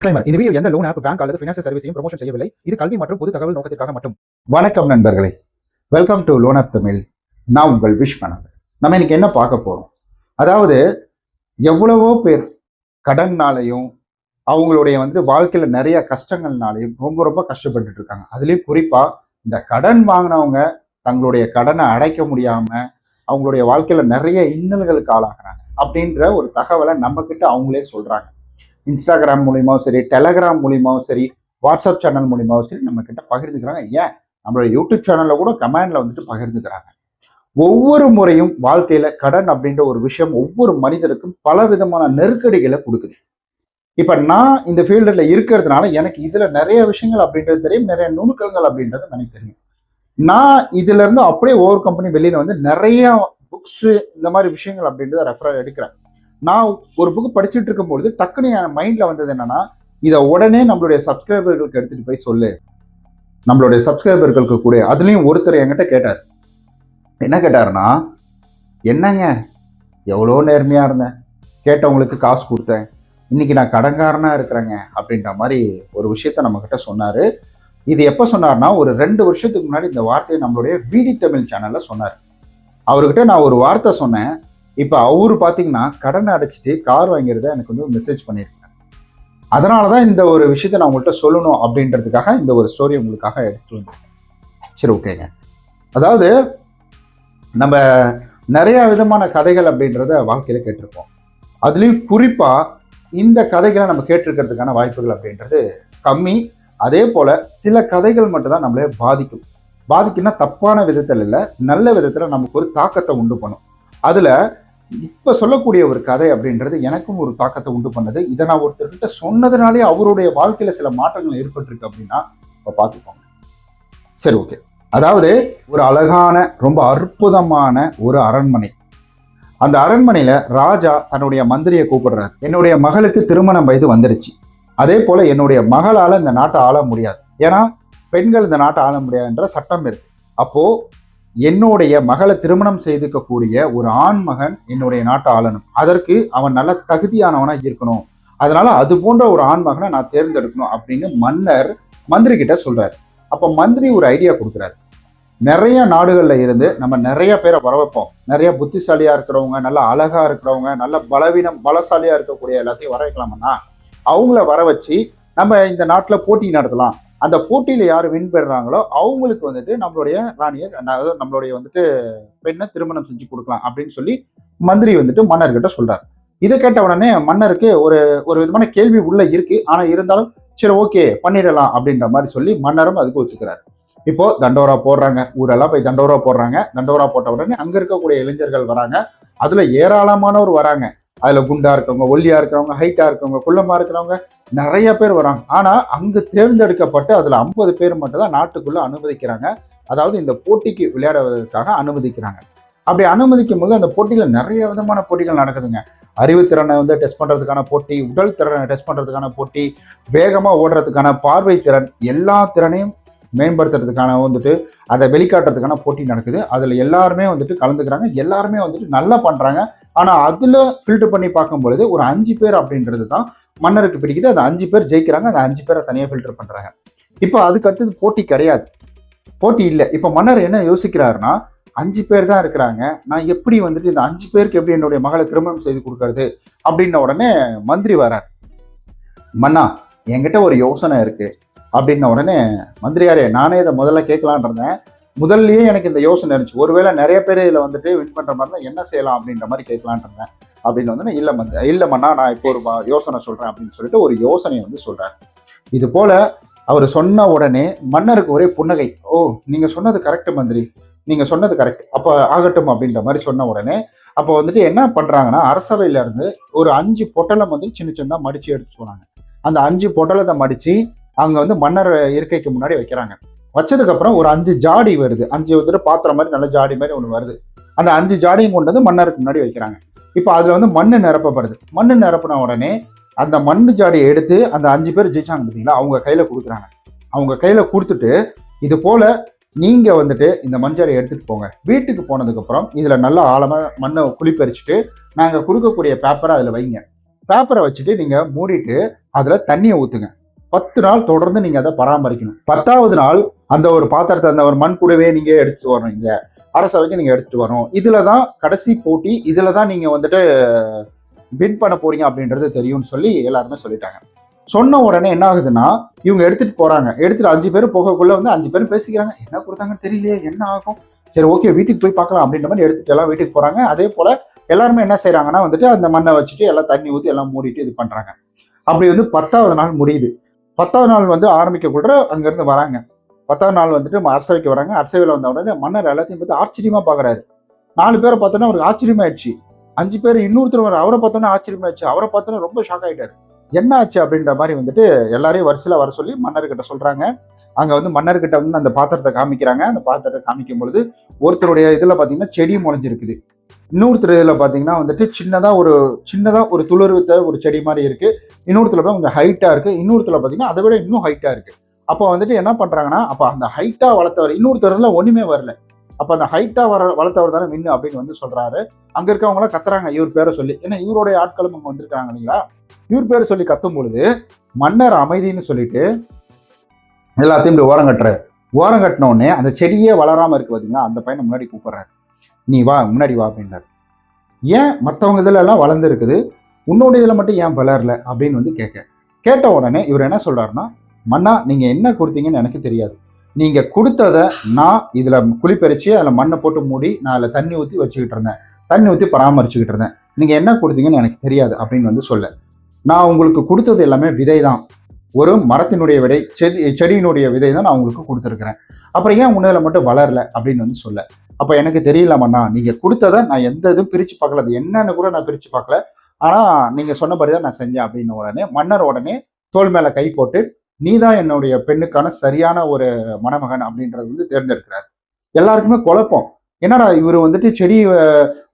Disclaimer இந்த video எந்த loan app bank அல்லது ஃபினான்சியல் சர்வீஸையும் ப்ரொமோஷன் செய்யவில்லை. இது கல்வி மற்றும் பொது தகவல் நோக்கத்திற்காக மட்டும். வணக்கம் நண்பர்களே. Welcome to loan app Tamil நான் உங்கள் விஷ் பண்ணது நம்ம இன்னைக்கு என்ன பார்க்க போறோம்? அதாவது எவ்வளவோ பேர் கடன்னாலையும் அவங்களுடைய வந்து வாழ்க்கையில நிறைய கஷ்டங்கள்னாலையும் ரொம்ப ரொம்ப கஷ்டப்பட்டுட்டு இருக்காங்க. அதுலேயும் குறிப்பா இந்த கடன் வாங்கினவங்க தங்களுடைய கடனை அடைக்க முடியாம அவங்களுடைய வாழ்க்கையில நிறைய இன்னல்களுக்கு ஆளாகிறாங்க அப்படின்ற ஒரு தகவலை நம்ம கிட்ட அவங்களே சொல்றாங்க. இன்ஸ்டாகிராம் மூலியமாகவும் சரி டெலகிராம் மூலியமாவும் சரி வாட்ஸ்அப் சேனல் மூலியமாவும் சரி நம்ம கிட்ட பகிர்ந்துக்கிறாங்க. ஏன்? நம்மளோட யூடியூப் சேனலில் கூட கமெண்ட்ல வந்துட்டு பகிர்ந்துக்கிறாங்க. ஒவ்வொரு முறையும் வாழ்க்கையில கடன் அப்படின்ற ஒரு விஷயம் ஒவ்வொரு மனிதருக்கும் பல விதமான நெருக்கடிகளை கொடுக்குது. இப்போ நான் இந்த ஃபீல்டில் இருக்கிறதுனால எனக்கு இதில் நிறைய விஷயங்கள் அப்படின்றது தெரியும் நிறைய நுணுக்கங்கள் அப்படின்றது எனக்கு தெரியும். நான் இதுலேருந்து அப்படியே ஒவ்வொரு கம்பெனி வெளியில் வந்து நிறைய புக்ஸு இந்த மாதிரி விஷயங்கள் அப்படின்றத ரெஃபர் எடுக்கிறேன். நான் ஒரு புக்கு படிச்சுட்டு இருக்கும்பொழுது டக்குன்னு என் மைண்டில் வந்தது என்னன்னா இதை உடனே நம்மளுடைய சப்ஸ்கிரைபர்களுக்கு எடுத்துட்டு போய் சொல்லு. நம்மளுடைய சப்ஸ்கிரைபர்களுக்கு கூட. அதுலேயும் ஒருத்தர் என்கிட்ட கேட்டார். என்ன கேட்டாருன்னா என்னங்க? எவ்வளோ நேர்மையாக இருந்தேன் கேட்டவங்களுக்கு காசு கொடுத்தேன். இன்னைக்கு நான் கடன்காரனாக இருக்கிறேங்க. அப்படின்ற மாதிரி ஒரு விஷயத்த நம்மக்கிட்ட சொன்னார். இது எப்போ சொன்னார்னா ஒரு ரெண்டு வருஷத்துக்கு முன்னாடி இந்த வார்த்தையை நம்மளுடைய விடி தமிழ் சேனலில் சொன்னார். அவர்கிட்ட நான் ஒரு வார்த்தை சொன்னேன். இப்போ அவரு பார்த்தீங்கன்னா கடனை அடைச்சிட்டு கார் வாங்கிறத எனக்கு வந்து மெசேஜ் பண்ணியிருக்காங்க அதனால தான் இந்த ஒரு விஷயத்த நான் உங்கள்கிட்ட சொல்லணும் அப்படின்றதுக்காக இந்த ஒரு ஸ்டோரி உங்களுக்காக எடுத்து வந்தேன். சரி ஓகேங்க அதாவது நம்ம நிறையா விதமான கதைகள் அப்படின்றத வாழ்க்கையில் கேட்டிருப்போம். அதுலேயும் குறிப்பாக இந்த கதைகளை நம்ம கேட்டிருக்கிறதுக்கான வாய்ப்புகள் அப்படின்றது கம்மி. அதே போல் சில கதைகள் மட்டும்தான் நம்மளே பாதிக்கும். பாதிக்குன்னா தப்பான விதத்தில் இல்லை நல்ல விதத்தில் நமக்கு ஒரு தாக்கத்தை உண்டு பண்ணும். அதில் இப்போ சொல்லக்கூடிய ஒரு கதை அப்படின்றது எனக்கும் ஒரு தாக்கத்தை உண்டு பண்ணது. இதை நான் ஒருத்தர்கிட்ட சொன்னதுனாலே அவருடைய வாழ்க்கையில் சில மாற்றங்கள் ஏற்பட்டிருக்கு அப்படின்னா இப்போ பார்த்துக்கோங்க. சரி ஓகே அதாவது ஒரு அழகான ரொம்ப அற்புதமான ஒரு அரண்மனை. அந்த அரண்மனையில் ராஜா தன்னுடைய மந்திரியை கூப்பிடுறார். என்னுடைய மகளுக்கு திருமணம் வயது வந்துருச்சு. அதே போல் என்னுடைய மகளால் இந்த நாட்டை ஆள முடியாது. ஏன்னா பெண்கள் இந்த நாட்டை ஆள முடியாதுன்ற சட்டம் இருக்குது அப்போது என்னுடைய மகளை திருமணம் செய்துக்கக்கூடிய ஒரு ஆண் மகன் என்னுடைய நாட்டை ஆளணும். அதற்கு அவன் நல்ல தகுதியானவனா இருக்கணும். அதனால அது போன்ற ஒரு ஆண் மகனை நான் தேர்ந்தெடுக்கணும் அப்படின்னு மன்னர் மந்திரி கிட்ட சொல்றாரு. அப்ப மந்திரி ஒரு ஐடியா கொடுக்குறாரு. நிறைய நாடுகள்ல இருந்து நம்ம நிறைய பேரை வர வைப்போம். நிறைய புத்திசாலியா இருக்கிறவங்க நல்ல அழகா இருக்கிறவங்க நல்ல பலவீனம் பலசாலியா இருக்கக்கூடிய எல்லாத்தையும் வர வைக்கலாமன்னா அவங்கள வர வச்சு நம்ம இந்த நாட்டில் போட்டி நடத்தலாம். அந்த போட்டியில யார் வின் பெறுறாங்களோ அவங்களுக்கு வந்துட்டு நம்மளுடைய ராணியை அதாவது நம்மளுடைய வந்துட்டு பெண்ணை திருமணம் செஞ்சு கொடுக்கலாம் அப்படின்னு சொல்லி மந்திரி வந்துட்டு மன்னர்கிட்ட சொல்றாரு. இதை கேட்ட உடனே மன்னருக்கு ஒரு ஒரு விதமான கேள்வி உள்ள இருக்கு. ஆனா இருந்தாலும் சரி ஓகே பண்ணிடலாம் அப்படின்ற மாதிரி சொல்லி மன்னரும் அதுக்கு ஒத்துக்கிறாரு. இப்போ தண்டோரா போடுறாங்க. ஊரெல்லாம் போய் தண்டோரா போடுறாங்க. தண்டோரா போட்ட உடனே அங்க இருக்கக்கூடிய இளைஞர்கள் வராங்க. அதுல ஏராளமானவர் வராங்க. அதில் குண்டா இருக்கவங்க ஒல்லியா இருக்கிறவங்க ஹைட்டா இருக்கவங்க குள்ளமா இருக்கிறவங்க நிறைய பேர் வராங்க. ஆனால் அங்கு தேர்ந்தெடுக்கப்பட்டு அதில் ஐம்பது பேர் மட்டும் தான் நாட்டுக்குள்ள அனுமதிக்கிறாங்க. அதாவது இந்த போட்டிக்கு விளையாடுவதற்காக அனுமதிக்கிறாங்க. அப்படி அனுமதிக்கும் போது அந்த போட்டியில் நிறைய விதமான போட்டிகள் நடக்குதுங்க. அறிவுத்திறனை வந்து டெஸ்ட் பண்ணுறதுக்கான போட்டி உடல் திறனை டெஸ்ட் பண்ணுறதுக்கான போட்டி வேகமாக ஓடுறதுக்கான பார்வை திறன் எல்லா திறனையும் மேம்படுத்துறதுக்கான வந்துட்டு அதை வெளிக்காட்டுறதுக்கான போட்டி நடக்குது. அதில் எல்லாருமே வந்துட்டு கலந்துக்கிறாங்க. எல்லாருமே வந்துட்டு நல்லா பண்ணுறாங்க ஆனா அதுல ஃபில்டர் பண்ணி பார்க்கும் பொழுது ஒரு அஞ்சு பேர் அப்படின்றது தான் மன்னருக்கு பிடிக்குது. அந்த அஞ்சு பேர் ஜெயிக்கிறாங்க. அந்த அஞ்சு பேரை தனியாக ஃபில்டர் பண்றாங்க. இப்போ அதுக்கு அடுத்தது போட்டி கிடையாது. போட்டி இல்லை. இப்போ மன்னர் என்ன யோசிக்கிறாருன்னா அஞ்சு பேர் தான் இருக்கிறாங்க. நான் எப்படி வந்துட்டு இந்த அஞ்சு பேருக்கு எப்படி என்னுடைய மகளை திருமணம் செய்து கொடுக்கறது அப்படின்ன உடனே மந்திரி வரார். மன்னா என்கிட்ட ஒரு யோசனை இருக்கு. அப்படின்ன உடனே மந்திரியாரே நானே இதை முதல்ல கேட்கலான் இருந்தேன். முதல்லயே எனக்கு இந்த யோசனை இருந்துச்சு. ஒருவேளை நிறைய பேர் இதில் வந்துட்டு வின் பண்ணுற மாதிரி தான் என்ன செய்யலாம் அப்படின்ற மாதிரி கேட்கலான் இருந்தேன். அப்படின்னு வந்து இல்லை மந்த இல்லை நான் இப்போ ஒரு யோசனை சொல்கிறேன் அப்படின்னு சொல்லிட்டு ஒரு யோசனையை வந்து சொல்கிறார் இது போல அவர் சொன்ன உடனே மன்னருக்கு ஒரே புன்னகை. ஓ நீங்கள் சொன்னது கரெக்ட் மந்திரி. நீங்கள் சொன்னது கரெக்ட் அப்போ ஆகட்டும் அப்படின்ற மாதிரி சொன்ன உடனே அப்போ வந்துட்டு என்ன பண்ணுறாங்கன்னா அரசவையிலேருந்து ஒரு அஞ்சு பொட்டலம் வந்து சின்ன சின்னதாக மடித்து எடுத்து போனாங்க. அந்த அஞ்சு பொட்டலத்தை மடித்து அங்கே வந்து மன்னர் இருக்கைக்கு முன்னாடி வைக்கிறாங்க. வச்சதுக்கப்புறம் ஒரு அஞ்சு ஜாடி வருது. அஞ்சு வந்துட்டு பாத்திரம் மாதிரி நல்ல ஜாடி மாதிரி ஒன்று வருது. அந்த அஞ்சு ஜாடியும் கொண்டு வந்து மன்னருக்கு முன்னாடி வைக்கிறாங்க. இப்போ அதில் வந்து மண் நிரப்பப்படுது. மண் நிரப்பின உடனே அந்த மண் ஜாடியை எடுத்து அந்த அஞ்சு பேர் ஜெயிச்சாங்க பார்த்தீங்களா அவங்க கையில் கொடுக்குறாங்க. அவங்க கையில் கொடுத்துட்டு இது போல் நீங்கள் வந்துட்டு இந்த மஞ்சாடியை எடுத்துட்டு போங்க. வீட்டுக்கு போனதுக்கப்புறம் இதில் நல்லா ஆழமாக மண்ணை குளிப்பறிச்சுட்டு நாங்கள் கொடுக்கக்கூடிய பேப்பரை அதில் வைங்க. பேப்பரை வச்சுட்டு நீங்கள் மூடிட்டு அதில் தண்ணியை ஊற்றுங்க பத்து நாள் தொடர்ந்து நீங்கள் அதை பராமரிக்கணும். பத்தாவது நாள் அந்த ஒரு பாத்திரத்தை அந்த ஒரு மண் கூடவே நீங்க எடுத்துட்டு வரணும் இங்கே. அரசவைக்கு நீங்க எடுத்துட்டு வரணும். இதுல தான் கடைசி போட்டி இதுல தான் நீங்க வந்துட்டு வின் பண்ண போறீங்க அப்படின்றது தெரியும்னு சொல்லி எல்லாருமே சொல்லிட்டாங்க. சொன்ன உடனே என்ன ஆகுதுன்னா இவங்க எடுத்துட்டு போறாங்க. எடுத்துட்டு அஞ்சு பேர் போகக்குள்ள வந்து அஞ்சு பேர் பேசிக்கிறாங்க. என்ன கொடுத்தாங்கன்னு தெரியலையே என்ன ஆகும்? சரி ஓகே வீட்டுக்கு போய் பார்க்கலாம் அப்படின்ற மாதிரி எடுத்துட்டு எல்லாம் வீட்டுக்கு போறாங்க. அதே போல எல்லாருமே என்ன செய்யறாங்கன்னா வந்துட்டு அந்த மண்ணை வச்சுட்டு எல்லாம் தண்ணி ஊற்றி எல்லாம் மூடிட்டு இது பண்றாங்க. அப்படி வந்து பத்தாவது நாள் முடியுது. பத்தாவது நாள் வந்து ஆரம்பிக்கக்கூட அங்கிருந்து வராங்க. பத்தாவது நாள் வந்துட்டு அரசவைக்கு வராங்க. அரசவையில் வந்த உடனே மன்னர் எல்லாத்தையும் பார்த்து ஆச்சரியமா பார்க்குறாரு நாலு பேரை பார்த்தோன்னா அவருக்கு ஆச்சரியமாயிடுச்சு. அஞ்சு பேர் இன்னொருத்தர் வர அவரை பார்த்தோன்னா ஆச்சரியமாயிடுச்சு. அவரை பார்த்தோன்னா ரொம்ப ஷாக் ஆகிட்டார் என்ன ஆச்சு அப்படின்ற மாதிரி வந்துட்டு எல்லாரையும் வரிசையில் வர சொல்லி மன்னர்கிட்ட சொல்கிறாங்க அங்கே வந்து மன்னர்கிட்ட வந்து அந்த பாத்திரத்தை காமிக்கிறாங்க. அந்த பாத்திரத்தை காமிக்கும் பொழுது ஒருத்தருடைய இதில் பார்த்தீங்கன்னா செடி முளைஞ்சிருக்குது. இன்னொருத்தர் இதில் பார்த்தீங்கன்னா வந்துட்டு சின்னதாக ஒரு சின்னதாக ஒரு துளிர்வித்த ஒரு செடி மாதிரி இருக்குது இன்னொருத்தில் போய் கொஞ்சம் ஹைட்டாக இருக்குது இன்னொருத்தில் பார்த்தீங்கன்னா அதை விட இன்னும் ஹைட்டாக இருக்குது அப்போ வந்துட்டு என்ன பண்ணுறாங்கன்னா அப்போ அந்த ஹைட்டாக வளர்த்தவர் இன்னொருத்தரெல்லாம் ஒன்றுமே வரல. அப்போ அந்த ஹைட்டாக வர வளர்த்தவர் தானே மின்னு அப்படின்னு வந்து சொல்கிறாரு அங்கே இருக்கவங்களாம் கத்துறாங்க இவர் பேரை சொல்லி. ஏன்னா இவருடைய ஆட்களும் அங்கே வந்திருக்காங்க இல்லைங்களா? இவர் பேரை சொல்லி கத்தும் பொழுது மன்னர் அமைதின்னு சொல்லிட்டு எல்லாத்தையும் இப்படி ஓரம் கட்டுறாரு ஓரம் கட்டினோடனே அந்த செடியே வளராமல் இருக்கு பார்த்தீங்கன்னா அந்த பையனை முன்னாடி கூப்பிட்றாரு. நீ வா முன்னாடி வா அப்படின்றாரு. ஏன் மற்றவங்க இதில் எல்லாம் வளர்ந்துருக்குது உன்னோட இதில் மட்டும் ஏன் வளரல அப்படின்னு வந்து கேட்க. கேட்ட உடனே இவர் என்ன சொல்கிறாருன்னா மன்னா நீங்க என்ன கொடுத்தீங்கன்னு எனக்கு தெரியாது. நீங்க கொடுத்ததை நான் இதுல குளிப்பறிச்சு அதில் மண்ணை போட்டு மூடி நான் அதில் தண்ணி ஊற்றி வச்சுக்கிட்டு இருந்தேன். தண்ணி ஊற்றி பராமரிச்சுக்கிட்டு இருந்தேன். நீங்க என்ன கொடுத்தீங்கன்னு எனக்கு தெரியாது அப்படின்னு வந்து சொல்ல. நான் உங்களுக்கு கொடுத்தது எல்லாமே விதை தான் ஒரு மரத்தினுடைய விதை செடி செடியினுடைய விதை தான் நான் உங்களுக்கு கொடுத்துருக்குறேன். அப்புறம் ஏன் உன்னதில் மட்டும் வளரல அப்படின்னு வந்து சொல்ல. அப்போ எனக்கு தெரியலமண்ணா நீங்கள் கொடுத்ததை நான் எந்த இதுவும் பிரித்து பார்க்கல. அது என்னன்னு கூட நான் பிரித்து பார்க்கல. ஆனால் நீங்கள் சொன்னபடி தான் நான் செஞ்சேன் அப்படின்னு உடனே மன்னர் உடனே தோல் மேலே கை போட்டு நீ தான் என்னுடைய பெண்ணுக்கான சரியான ஒரு மணமகன் அப்படின்றது வந்து தேர்ந்தெடுக்கிறார். எல்லாருக்குமே குழப்பம். என்னடா இவர் வந்துட்டு செடி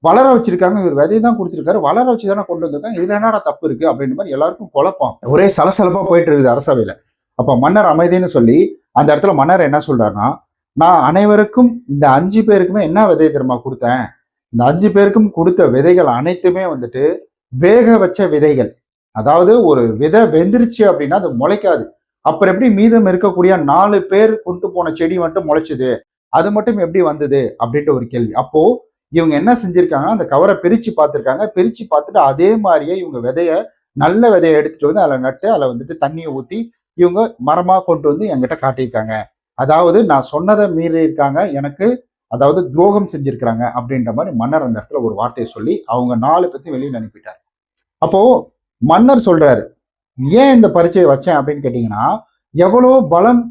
வளர வச்சிருக்காங்க இவர் விதை தான் கொடுத்துருக்காரு வளர வச்சு தானே கொண்டு வந்திருக்காங்க இதுல என்னடா தப்பு இருக்கு அப்படின்ற மாதிரி எல்லாருக்கும் குழப்பம். ஒரே சலசலப்பா போயிட்டு இருக்குது அரசவையில. அப்ப மன்னர் அமைதின்னு சொல்லி அந்த இடத்துல மன்னர் என்ன சொல்றாருன்னா நான் அனைவருக்கும் இந்த அஞ்சு பேருக்குமே என்ன விதை தெரியுமா கொடுத்தேன்? இந்த அஞ்சு பேருக்கும் கொடுத்த விதைகள் அனைத்துமே வந்துட்டு வேக வச்ச விதைகள். அதாவது ஒரு விதை வெந்துருச்சு அப்படின்னா அது முளைக்காது. அப்புறம் எப்படி மீதம் இருக்கக்கூடிய நாலு பேர் கொண்டு போன செடி மட்டும் முளைச்சுது? அது மட்டும் எப்படி வந்தது? அப்படின்ற ஒரு கேள்வி. அப்போ இவங்க என்ன செஞ்சிருக்காங்கன்னா அந்த கவரை பிரிச்சு பார்த்துருக்காங்க. பிரிச்சு பார்த்துட்டு அதே மாதிரியே இவங்க விதைய நல்ல விதையை எடுத்துட்டு வந்து அதில் நட்டு அதில் வந்துட்டு தண்ணியை ஊற்றி இவங்க மரமாக கொண்டு வந்து என்கிட்ட காட்டியிருக்காங்க. அதாவது நான் சொன்னதை மீறி இருக்காங்க. எனக்கு அதாவது துரோகம் செஞ்சிருக்கிறாங்க அப்படின்ற மாதிரி மன்னர் அந்த இடத்துல ஒரு வார்த்தையை சொல்லி அவங்க நாலு பேர்த்தையும் வெளியில் அனுப்பிட்டார். அப்போ மன்னர் சொல்றாரு ஏன் இந்த பரீட்சையை வச்சேன் அப்படின்னு கேட்டிங்கன்னா எவ்வளோ பலம்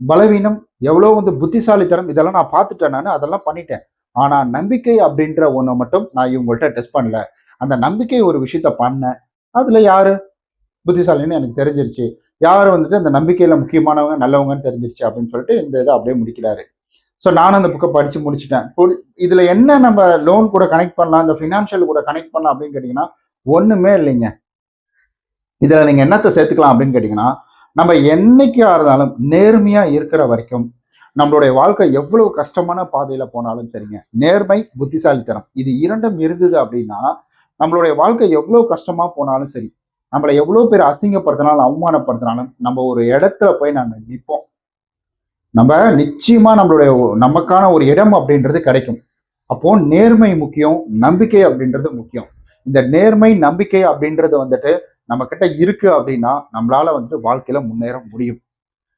பலவீனம் எவ்வளோ வந்து புத்திசாலித்தனம் இதெல்லாம் நான் பார்த்துட்டேன் நான் அதெல்லாம் பண்ணிட்டேன். ஆனால் நம்பிக்கை அப்படின்ற ஒன்றை மட்டும் நான் இவங்கள்ட்ட டெஸ்ட் பண்ணல. அந்த நம்பிக்கை ஒரு விஷயத்த பண்ணேன். அதில் யார்? புத்திசாலின்னு எனக்கு தெரிஞ்சிருச்சு. யார் வந்துட்டு அந்த நம்பிக்கையில் முக்கியமானவங்க நல்லவங்கன்னு தெரிஞ்சிருச்சு அப்படின்னு சொல்லிட்டு இந்த இதை அப்படியே முடிக்கிறாரு. ஸோ நானும் அந்த புக்கை படித்து முடிச்சிட்டேன். இதில் என்ன நம்ம லோன் கூட கனெக்ட் பண்ணலாம் இந்த ஃபினான்ஷியல் கூட கனெக்ட் பண்ணலாம் அப்படின்னு கேட்டிங்கன்னா ஒன்றுமே இல்லைங்க. இதில் நீங்கள் என்னத்தை சேர்த்துக்கலாம் அப்படின்னு கேட்டிங்கன்னா நம்ம என்னைக்கா இருந்தாலும் நேர்மையாக இருக்கிற வரைக்கும் நம்மளுடைய வாழ்க்கை எவ்வளவு கஷ்டமான பாதையில் போனாலும் சரிங்க. நேர்மை புத்திசாலித்தனம். இது இரண்டும் இருந்தது அப்படின்னா நம்மளுடைய வாழ்க்கை எவ்வளோ கஷ்டமாக போனாலும் சரி நம்மளை எவ்வளோ பேர் அசிங்கப்படுத்தினாலும் அவமானப்படுத்தினாலும் நம்ம ஒரு இடத்துல போய் நம்ம நிற்போம் நம்ம நிச்சயமாக நம்மளுடைய நமக்கான ஒரு இடம் அப்படின்றது கிடைக்கும். அப்போ நேர்மை முக்கியம் நம்பிக்கை அப்படின்றது முக்கியம். இந்த நேர்மை நம்பிக்கை அப்படின்றது வந்துட்டு நம்ம கிட்ட இருக்கு அப்படின்னா நம்மளால வந்து வாழ்க்கையில முன்னேற முடியும்.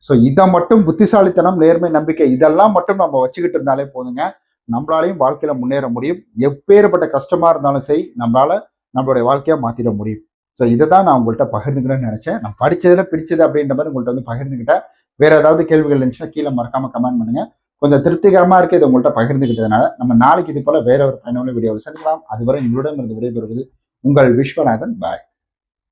ஸோ இதை மட்டும் புத்திசாலித்தனம் நேர்மை நம்பிக்கை இதெல்லாம் மட்டும் நம்ம வச்சுக்கிட்டு இருந்தாலே போதுங்க. நம்மளாலையும் வாழ்க்கையில முன்னேற முடியும். எப்பேற்பட்ட கஷ்டமா இருந்தாலும் சரி நம்மளால நம்மளுடைய வாழ்க்கையை மாத்திட முடியும். ஸோ இதை தான் நான் உங்கள்கிட்ட பகிர்ந்துக்கிறேன்னு நினைச்சேன். நான் படிச்சதுல பிடிச்சது அப்படின்ற மாதிரி உங்கள்கிட்ட வந்து பகிர்ந்துக்கிட்டேன். வேற ஏதாவது கேள்விகள் இருந்துச்சுன்னா கீழே மறக்காம கமெண்ட் பண்ணுங்க. கொஞ்சம் திருப்திகரமா இருக்கு இதை உங்கள்கிட்ட பகிர்ந்துக்கிட்டதுனால. நம்ம நாளைக்கு இது போல வேற ஒரு பயனுள்ள வீடியோவில் சந்திக்கலாம். அதுவரை உங்களிடம் இருந்து விடைபெறுவது உங்கள் விஸ்வநாதன். பாய்